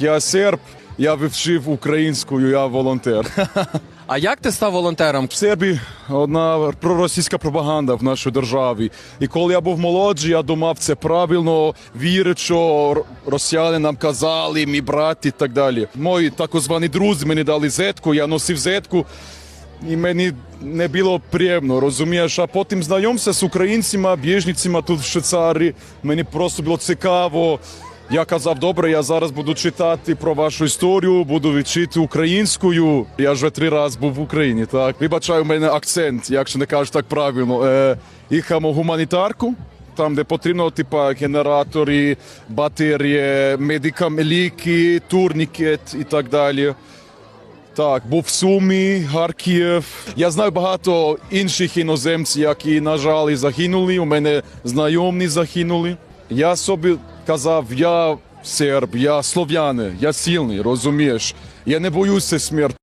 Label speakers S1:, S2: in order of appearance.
S1: Я серб, я вивчив українську, я волонтер.
S2: А як ти став волонтером?
S1: В Сербії одна проросійська пропаганда в нашій державі. І коли я був молодший, я думав, це правильно вірить, що росіяни нам казали, мій брат і так далі. Мої так звані друзі мені дали зетку, я носив зетку. І мені не було приємно, розумієш. А потім знайомся з українцями, біжницями тут в Швейцарії. Мені просто було цікаво. Я казав, добре, я зараз буду читати про вашу історію, буду вчити українською. Я вже три рази був в Україні. Так вибачаю, у мене акцент, якщо не кажу так правильно. Е, їхаємо гуманітарку. Там, де потрібно, типа генератори, батареї, медикам, ліки, турнікет і так далі. Так, був в Сумі, Харків. Я знаю багато інших іноземців, які, на жаль, загинули. У мене знайомі загинули. Я собі казав, я серб, я слов'яни, я сильний, розумієш. Я не боюся смерті.